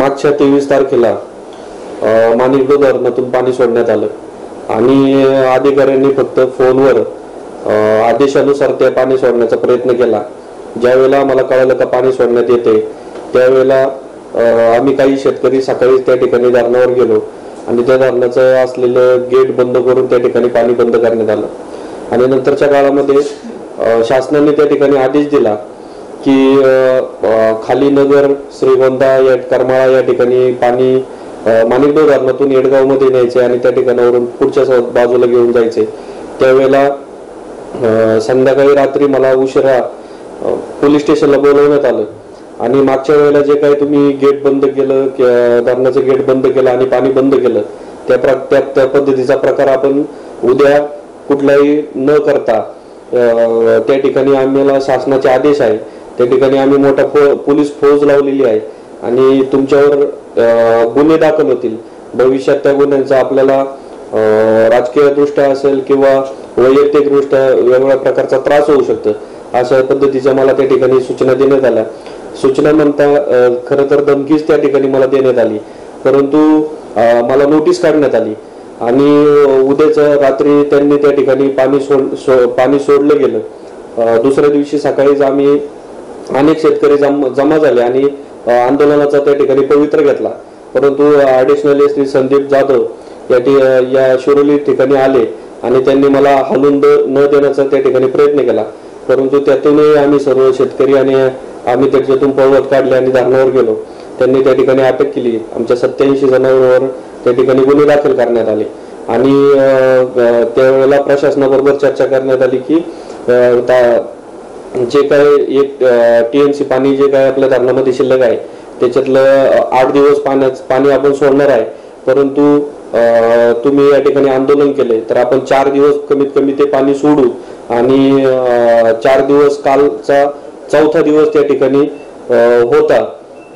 मागच्या तेवीस तारखेला अ, माणिकडो धरणातून पाणी सोडण्यात आलं. आणि अधिकाऱ्यांनी फक्त फोनवर आदेशानुसार ते पाणी सोडण्याचा प्रयत्न केला. ज्यावेळेला आम्हाला कळालं का पाणी सोडण्यात येते त्यावेळेला आम्ही काही शेतकरी सकाळीच त्या ठिकाणी धरणावर गेलो. आणि त्या धरणाचं असलेलं गेट बंद करून त्या ठिकाणी पाणी बंद करण्यात आलं. आणि नंतरच्या काळामध्ये शासनाने त्या ठिकाणी आदेश दिला की खाली नगर श्रीगोंदा या करमाळा या ठिकाणी पाणी माणिकडे धरणातून येडगावमध्ये न्यायचे आणि त्या ठिकाणावरून पुढच्या बाजूला घेऊन जायचे. त्यावेळेला संध्याकाळी रात्री मला उशिरा पोलीस स्टेशनला बोलवण्यात आलं. आणि मागच्या वेळेला जे काही तुम्ही गेट बंद केलं धरणाचं गेट बंद केलं आणि पाणी बंद केलं त्या प्र त्या त्या पद्धतीचा प्रकार आपण उद्या कुठलाही न करता त्या ठिकाणी आम्हाला शासनाचे आदेश आहे. त्या ठिकाणी आम्ही मोठा फो पोलीस फौज लावलेली आहे आणि तुमच्यावर गुन्हे दाखल होतील. भविष्यात त्या गुन्ह्यांचा आपल्याला राजकीयदृष्ट्या असेल किंवा वैयक्तिकदृष्ट्या वेगवेगळ्या प्रकारचा त्रास होऊ शकतो. अशा पद्धतीच्या मला त्या ठिकाणी सूचना देण्यात आल्या. सूचना म्हणता खरं तर धमकीच त्या ठिकाणी मला देण्यात आली. परंतु मला नोटीस काढण्यात आली. आणि उद्याच रात्री त्यांनी त्या ठिकाणी पाणी सोड सो- पाणी सोडलं गेलं. दुसऱ्या दिवशी सकाळीच आम्ही अनेक शेतकरी जम जमा झाले आणि आंदोलनाचा त्या ठिकाणी पवित्र घेतला. परंतु ॲडिशनल श्री संदीप जाधव या या शिरोली ठिकाणी आले आणि त्यांनी मला हलून न देण्याचा त्या ठिकाणी प्रयत्न केला. परंतु त्यातूनही आम्ही सर्व शेतकरी आणि आम्ही त्याच्यातून पळवत काढले आणि धरणावर गेलो. त्यांनी त्या ठिकाणी अटक केली. आमच्या सत्याऐंशी जणांवर त्या ठिकाणी गुन्हे दाखल करण्यात आले. आणि त्यावेळेला प्रशासनाबरोबर चर्चा करण्यात आली की ता- जे काय एक टीएमसी पाणी जे काय आपल्या धरणामध्ये शिल्लक आहे त्याच्यातलं आठ दिवस पाण्याच पाणी आपण सोडणार आहे. परंतु तुम्ही या ठिकाणी आंदोलन केले तर आपण चार दिवस कमीत कमी ते पाणी सोडू. आणि चार दिवस कालचा चौथा दिवस त्या ठिकाणी होता.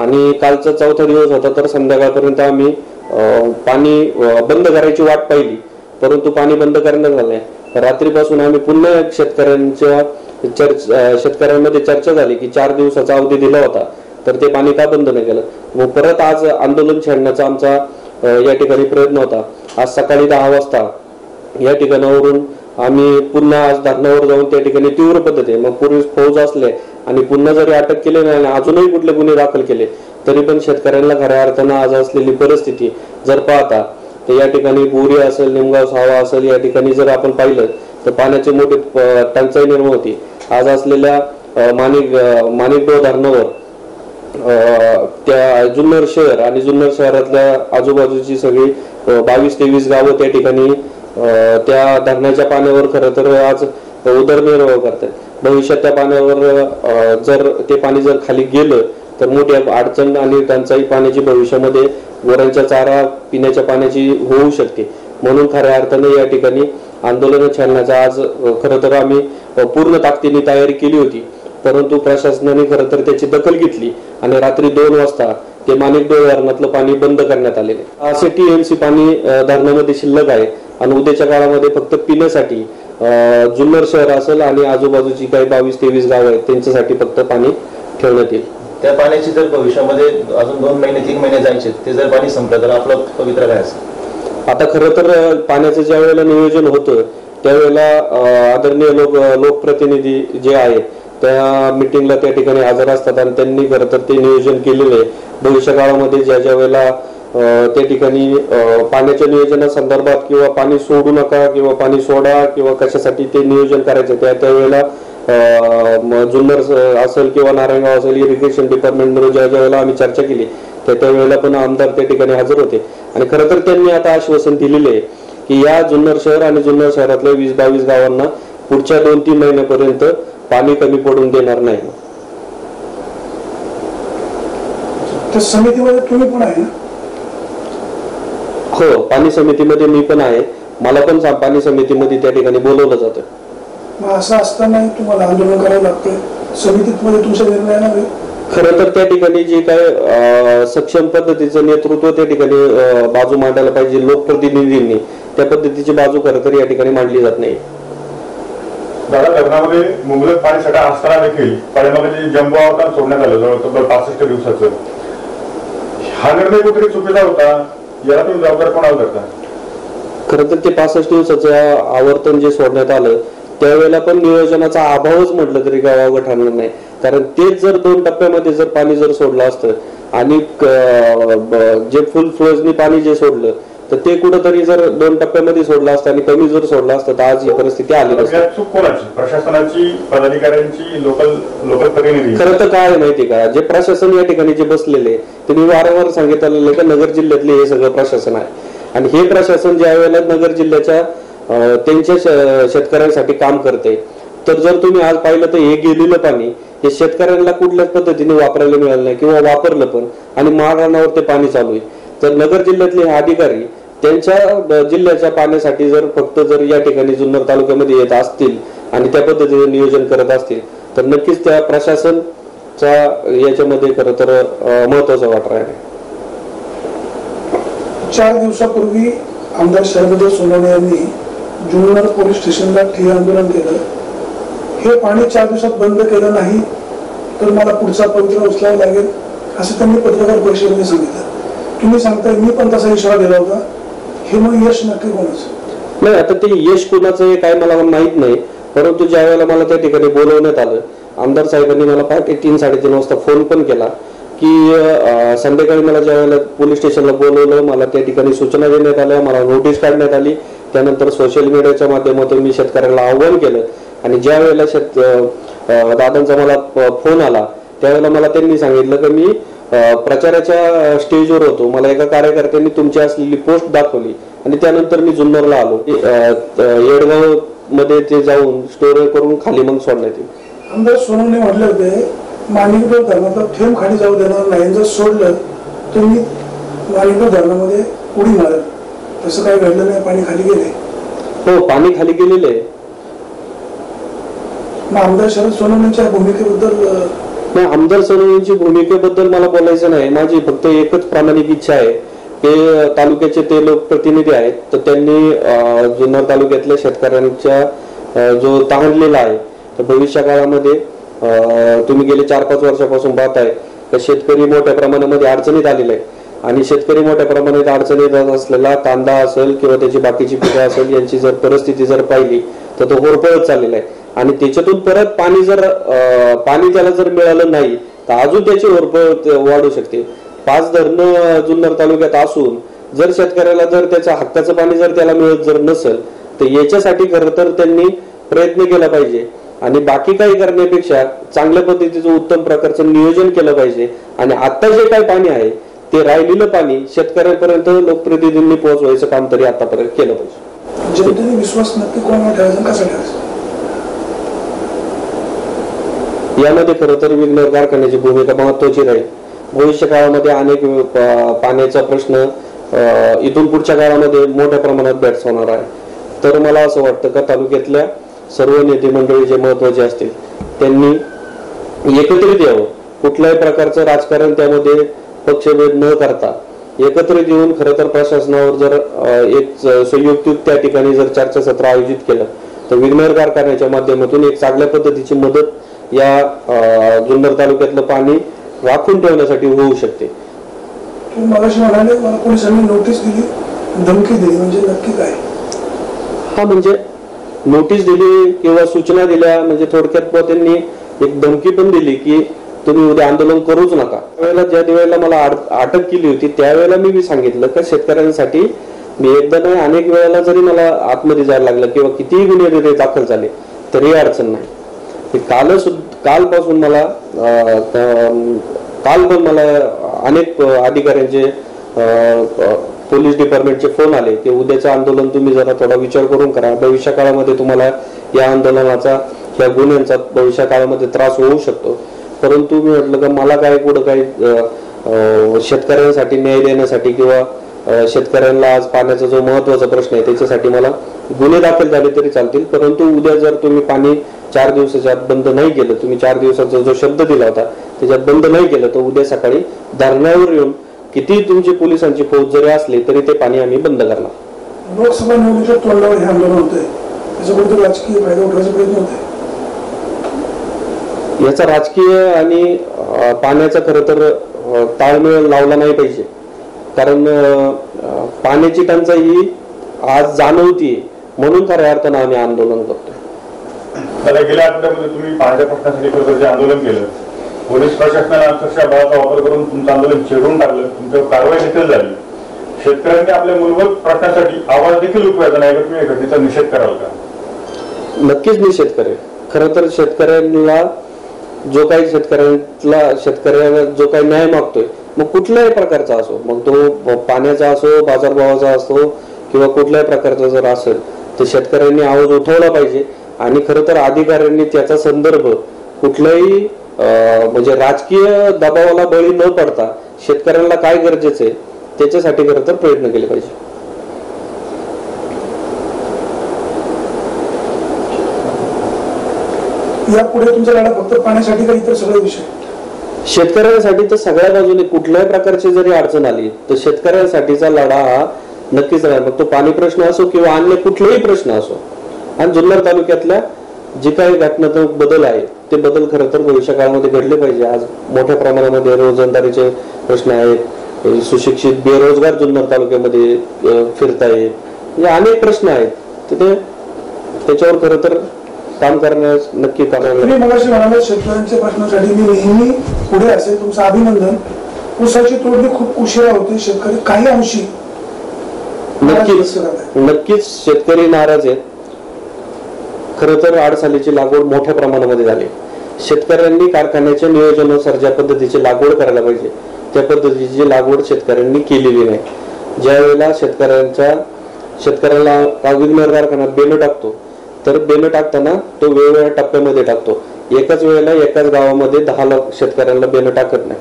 आणि कालचा चौथा दिवस होता तर संध्याकाळपर्यंत आम्ही पाणी बंद करायची वाट पाहिली. परंतु पाणी बंद करण्यात झालं रात्रीपासून आम्ही पुन्हा शेतकऱ्यांच्या चर्च शेतकऱ्यांमध्ये चर्चा झाली की चार दिवसाचा अवधी दिला होता तर ते पाणी का बंद नाही केलं? व परत आज आंदोलन छेडण्याचा आमचा या ठिकाणी प्रयत्न होता. आज सकाळी दहा वाजता या ठिकाणावरून आम्ही पुन्हा आज धरणावर जाऊन त्या ठिकाणी तीव्र पद्धती मग पूर्वी फौज असले आणि पुन्हा जरी अटक केली नाही आणि अजूनही कुठले गुन्हे दाखल केले तरी पण शेतकऱ्यांना खऱ्या अर्थानं आज असलेली परिस्थिती जर पाहता तर या ठिकाणी बोरी असेल निमगाव सावा असेल या ठिकाणी जर आपण पाहिलं तर पाण्याची मोठी टंचाई निर्माण होती. आज असलेल्या अ, माणिक अ, धरणावर त्या जुन्नर शहर आणि जुन्नर शहरातल्या आजूबाजूची सगळी बावीस तेवीस गावं त्या ठिकाणी त्या धरणाच्या पाण्यावर खरं तर आज उदरनिर्वाह करतात भविष्यात त्या पाण्यावर जर ते पाणी जर खाली गेलं तर मोठी अडचण आणि टंचाई पाण्याची भविष्यामध्ये वरांच्या चारा पिण्याच्या पाण्याची होऊ शकते. म्हणून खऱ्या अर्थाने या ठिकाणी आंदोलन छाडण्याचा आज अ, खरं तर आम्ही पूर्ण ताकदीने तयारी केली होती. परंतु प्रशासनाने खरं तर त्याची दखल घेतली आणि रात्री दोन वाजता ते माणिकडोळ धरणातलं पाणी बंद करण्यात आलेले असे टीएमसी पाणी धरणामध्ये शिल्लक आहे आणि उद्याच्या काळामध्ये फक्त पिण्यासाठी जुन्नर शहर असेल आणि आजूबाजूची काही बावीस तेवीस गाव आहेत त्यांच्यासाठी फक्त पाणी ठेवण्यात येईल. त्या पाण्याची जर भविष्यामध्ये अजून दोन महिने तीन महिने जायचे ते जर पाणी संपलं तर आपलं पवित्र काय असेल? आता खरं तर पाण्याचं ज्या वेळेला नियोजन होतं त्यावेळेला आदरणीय लोक लोकप्रतिनिधी जे आहेत त्या मिटिंगला त्या ठिकाणी हजर असतात आणि त्यांनी खरं तर ते नियोजन केलेलं आहे. भविष्य काळामध्ये ज्या ज्या वेळेला त्या ठिकाणी पाण्याच्या नियोजनासंदर्भात किंवा पाणी सोडू नका किंवा पाणी सोडा किंवा कशासाठी ते नियोजन करायचं त्या त्यावेळेला जुन्नर असेल किंवा नारायणगाव असेल इरिगेशन डिपार्टमेंटमध्ये ज्या ज्या वेळेला आम्ही चर्चा केली त्या त्यावेळेला पण आमदार त्या ठिकाणी हजर होते. आणि खरं तर त्यांनी आता आश्वासन दिलेले आहे की या जुन्नर शहर आणि जुन्नर शहरातल्या वीस बावीस गावांना पुढच्या दोन तीन महिन्यापर्यंत पाणी कमी पडून देणार नाही. समितीमध्ये तुम्ही पण आहे ना? हो पाणी समितीमध्ये मी पण आहे. मला पण पाणी समितीमध्ये त्या ठिकाणी बोलवलं जातं. मग असं असताना तुम्हाला आंदोलन करावं लागतंय. समितीत मध्ये तुमचा निर्णय आहे. खरं तर त्या ठिकाणी जे काय सक्षम पद्धतीचं नेतृत्व त्या ठिकाणी बाजू मांडायला पाहिजे लोकप्रतिनिधींनी त्या पद्धतीची बाजू खरं तर या ठिकाणी मांडली जात नाही. दादा लग्नामध्ये मुबलक पाणी साठा असताना देखील पाण्यामध्ये जम्बो अवतार सोडण्यात आलं जवळ तब्बल पासष्ट दिवसाचं. हा निर्णय कुठेतरी चुकीचा होता? याला तुम्ही जबाबदार कोणाला धरता? खरं तर ते पासष्ट दिवसाचं आवर्तन जे सोडण्यात आलं त्यावेळेला पण नियोजनाचा अभावच म्हटलं तरी काय वावगं ठरणार नाही. कारण तेच जर दोन टप्प्यामध्ये जर पाणी जर सोडलं असतं आणि जे फुल फ्लोजनी पाणी जे सोडलं तर ते कुठंतरी जर दोन टप्प्यामध्ये सोडलं असतं आणि कमी जर सोडलं असतं तर आज ही परिस्थिती आली नसती. प्रशासनाची पदाधिकाऱ्यांची लोकल लोकल प्रतिनिधी? खरं तर काय माहिती का? जे प्रशासन या ठिकाणी जे बसलेले ते मी वारंवार सांगितलेलं का नगर जिल्ह्यातले हे सगळं प्रशासन आहे. आणि हे प्रशासन ज्या वेळेला नगर जिल्ह्याच्या त्यांच्या शेतकऱ्यांसाठी काम करते. तर जर तुम्ही आज पाहिलं तर हे गेलेलं पाणी हे शेतकऱ्यांना कुठल्याच पद्धतीने वापरायला मिळालं नाही किंवा वापरलं पण आणि महाराणावर ते पाणी चालू आहे. तर नगर जिल्ह्यातले हे अधिकारी त्यांच्या जिल्ह्याच्या पाण्यासाठी जर फक्त जर या ठिकाणी जुन्नर तालुक्यामध्ये येत असतील आणि त्या पद्धतीने नियोजन करत असतील तर नक्कीच त्या प्रशासनचा याच्यामध्ये खरं तर महत्त्वाचा वाटा आहे चार दिवसापूर्वी आमदार शरद सोनवणे यांनी जुन्नर पोलीस स्टेशनला ठिय्या आंदोलन केलं. हे पाणी चार दिवसात बंद केलं नाही तर मला पुढचा पवित्र उचलावा लागेल असं त्यांनी पत्रकार परिषदेने सांगितलं. तुम्ही सांगताय मी पण तसा इशारा दिला होता. हे मग यश नक्की कोणाचं? नाही आता ते यश कुणाचं हे काय मला माहीत नाही परंतु ज्या वेळेला मला त्या ठिकाणी बोलवण्यात आलं आमदार साहेबांनी मला पहाटे तीन साडेतीन वाजता फोन पण केला की संध्याकाळी मला ज्या वेळेला पोलीस स्टेशनला बोलवलं मला त्या ठिकाणी सूचना देण्यात आल्या मला नोटीस काढण्यात आली त्यानंतर सोशल मीडियाच्या माध्यमातून मी शेतकऱ्याला आव्हान केलं. आणि ज्या वेळेला शेत दादांचा मला फोन आला त्यावेळेला मला त्यांनी सांगितलं की मी प्रचाराच्या स्टेजवर होतो. मला एका कार्यकर्त्यांनी तुमची असलेली पोस्ट दाखवली आणि त्यानंतर मी जुन्नरला आलो. येडगावमध्ये ते जाऊन स्टोर करून खाली मग सोडण्यात येईल. आमदार सोनवणे म्हटले होते माणिकपूर धरणाचा थेंब खाली जाऊ देणार नाही. जर सोडलं तुम्ही माणिकपूर धरणामध्ये उडी मारेल. तसं काही घडलं नाही पाणी खाली गेले हो पाणी खाली गेलेलं मग आमदार शरद सोनवणेच्या भूमिकेबद्दल नाही आमदार सोनवणेची भूमिकेबद्दल मला बोलायचं नाही. माझी फक्त एकच प्रामाणिक इच्छा आहे ते तालुक्याचे ते लोकप्रतिनिधी आहेत. तर त्यांनी जुन्नर तालुक्यातल्या शेतकऱ्यांच्या जो तहानलेला आहे तर भविष्य काळामध्ये तुम्ही गेले चार पाच वर्षापासून पाहताय तर शेतकरी मोठ्या प्रमाणामध्ये अडचणीत आलेले आहे आणि शेतकरी मोठ्या प्रमाणात अडचणीत असलेला कांदा असेल किंवा त्याची बाकीची पिकं असेल यांची जर परिस्थिती जर पाहिली तर तो होरपळत चाललेला आहे. आणि त्याच्यातून परत पाणी जर पाणी त्याला जर मिळालं नाही तर अजून त्याची होरपळ वाढू शकते. पाच धरणं जुन्नर तालुक्यात असून जर शेतकऱ्याला जर त्याच्या हक्काचं पाणी जर त्याला मिळत जर नसेल तर याच्यासाठी खरं तर त्यांनी प्रयत्न केला पाहिजे. आणि बाकी काही करण्यापेक्षा चांगल्या पद्धतीचं उत्तम प्रकारचं नियोजन केलं पाहिजे. आणि आता जे काही पाणी आहे ते राहिलेलं पाणी शेतकऱ्यांपर्यंत लोकप्रतिनिधींनी पोहोचवायचं काम तरी आतापर्यंत केलं पाहिजे. जनतेने विश्वास नक्की कोणाला ठेवायचा आणि कसा ठेवायचा? यामध्ये खरं तर विघ्न कारखान्याची भूमिका महत्वाची राहील. भविष्य काळामध्ये अनेक पाण्याचा प्रश्न इथून पुढच्या काळामध्ये मोठ्या प्रमाणात भेडसावणार आहे. तर मला असं वाटतं का तालुक्यातल्या सर्व नेते मंडळी जे महत्त्वाचे असतील त्यांनी एकत्रित यावं. कुठल्याही प्रकारचं राजकारण त्यामध्ये पक्षभेद न करता एकत्रित येऊन खरं तर प्रशासनावर जर एक संयुक्त त्या ठिकाणी जर चर्चासत्र आयोजित केलं तर विघ्नर कारखान्याच्या माध्यमातून एक चांगल्या पद्धतीची मदत या जुन्नर तालुक्यातलं पाणी राखून ठेवण्यासाठी होऊ शकते. तुम्ही मगाशी म्हणाले मला पोलिसांनी नोटीस दिली धमकी दिली म्हणजे नक्की काय? हा म्हणजे नोटीस दिली किंवा सूचना दिल्या म्हणजे थोडक्यात त्यांनी एक धमकी पण दिली की तुम्ही उद्या आंदोलन करूच नका. त्यावेळेला ज्या वेळेला मला अटक केली होती त्यावेळेला मी सांगितलं का शेतकऱ्यांसाठी मी एकदा नाही अनेक वेळेला जरी मला आतमध्ये जायला लागलं किंवा कितीही गुन्हे तिथे दाखल झाले तरी अडचण नाही. काल कालपासून मला काल पण मला अनेक अधिकाऱ्यांचे पोलीस डिपार्टमेंटचे फोन आले की उद्याचं आंदोलन तुम्ही जरा थोडा विचार करून करा. भविष्य काळामध्ये तुम्हाला या आंदोलनाचा या गुन्ह्यांचा भविष्य काळामध्ये त्रास होऊ शकतो. परंतु मी म्हटलं का मला काय कुठं काही शेतकऱ्यांसाठी न्याय देण्यासाठी किंवा शेतकऱ्यांना आज पाण्याचा जो महत्त्वाचा प्रश्न आहे त्याच्यासाठी मला गुन्हे दाखल झाले तरी चालतील. परंतु उद्या जर तुम्ही पाणी चार दिवसाच्या आत बंद नाही केलं तुम्ही चार दिवसाचा जो शब्द दिला होता त्याच्यात बंद नाही केलं तर उद्या सकाळी धरणावर येऊन किती तुमची पोलिसांची फौज जरी असली तरी ते पाणी आम्ही बंद करणार. लोकसभा निवडणुकीच्या तोंडावर हे आंदोलन होते राजकीय फायदा उठवायचा प्रयत्न होते याचा राजकीय आणि पाण्याचा खरं तर ताळमेळ लावला नाही पाहिजे. कारण पाण्याची टंचाई ही आज जाणवती म्हणून खऱ्या अर्थानं आम्ही आंदोलन करतोय. गेल्या आठवड्यामध्ये तुम्ही पाण्याच्या प्रश्नासाठी आंदोलन केलं पोलीस प्रशासनाने अक्षरशः बळाचा वापर करून तुमचं आंदोलन छेडून टाकलं तुमच्यावर कारवाई देखील झाली. शेतकऱ्यांनी आपल्या मूलभूत प्रश्नासाठी आवाज देखील उठवायचा नाही तुम्ही घटनेचा निषेध कराल का? नक्कीच निषेध करेल. खरं तर शेतकऱ्यांना जो काही शेतकऱ्यांना शेतकऱ्याला जो काही न्याय मागतोय मग कुठल्याही प्रकारचा असो मग तो पाण्याचा असो बाजारभावाचा असो किंवा कुठल्याही प्रकारचा जर असेल तर शेतकऱ्यांनी आवाज उठवला पाहिजे. आणि खरं तर अधिकाऱ्यांनी त्याचा संदर्भ कुठल्याही म्हणजे राजकीय दबावाला बळी न पडता शेतकऱ्यांना काय गरजेचं आहे त्याच्यासाठी खरं तर प्रयत्न केले पाहिजे. यापुढे तुमचा लढा फक्त पाण्यासाठी का इतर सगळे विषय? शेतकऱ्यांसाठी तर सगळ्या बाजूने कुठल्याही प्रकारची जरी अडचण आली तर शेतकऱ्यांसाठीचा लढा हा नक्कीच राहील. मग तो पाणी प्रश्न असो किंवा अन्य कुठलेही प्रश्न असो. आणि जुन्नर तालुक्यातल्या जे काही घटनात्मक बदल आहे ते बदल खरं तर भविष्य काळामध्ये घडले पाहिजे. आज मोठ्या प्रमाणामध्ये रोजंदारीचे प्रश्न आहेत. सुशिक्षित बेरोजगार जुन्नर तालुक्यामध्ये अं, फिरतायत. म्हणजे अनेक प्रश्न आहेत. तिथे त्याच्यावर खरं तर काम करण्यास नक्की तुम्ही मगाशी म्हणाला शेतकऱ्यांच्या प्रश्नासाठी मी नेहमी पुढे असेल तुमचं अभिनंदन. ऊसाची तोडणी खूप उशिरा होते शेतकरी काही अंशी नक्कीच नक्कीच शेतकरी नाराज आहेत. खर तर आडसालीची लागवड मोठ्या प्रमाणामध्ये झाली. शेतकऱ्यांनी कारखान्याच्या नियोजनानुसार ज्या पद्धतीची लागवड करायला पाहिजे त्या पद्धतीची लागवड शेतकऱ्यांनी केलेली नाही. ज्या वेळेला शेतकऱ्यांच्या शेतकऱ्याला कागविग्नर कारखान्यात बेनं टाकतो तर बेल टाकताना तो वेगवेगळ्या टप्प्यामध्ये टाकतो. एकाच वेळेला एकाच गावामध्ये दहा लाख शेतकऱ्यांना बेल टाकत नाही.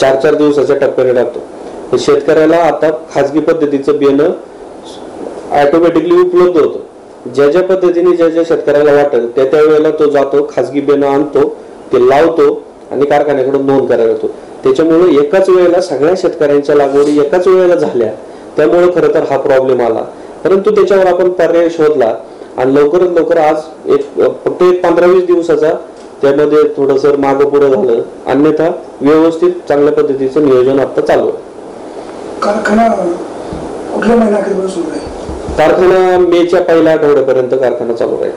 चार चार दिवसाच्या टप्प्याने टाकतो. शेतकऱ्याला आता खाजगी पद्धतीचं बियाणं ऑटोमॅटिकली उपलब्ध होतं. ज्या ज्या पद्धतीने ज्या ज्या शेतकऱ्याला वाटेल त्या त्या वेळेला तो जातो खाजगी बियाणं आणतो ते लावतो आणि कारखान्याकडून नोंद करायला येतो त्याच्यामुळे एकाच वेळेला सगळ्या शेतकऱ्यांच्या लागवडी एकाच वेळेला झाल्या. त्यामुळे खरं तर हा प्रॉब्लेम आला. परंतु त्याच्यावर आपण पर्याय शोधला आणि लवकरात लवकर आज एक फक्त एक पंधरा वीस दिवसाचा त्यामध्ये थोडस मागं पुढं झालं. अन्यथा व्यवस्थित चांगल्या पद्धतीचं नियोजन आता चालू आहे. कारखाना कुठल्या महिन्याखेर सुरू आहे? कारखाना मेच्या पहिल्या आठवड्यापर्यंत कारखाना चालू राहील.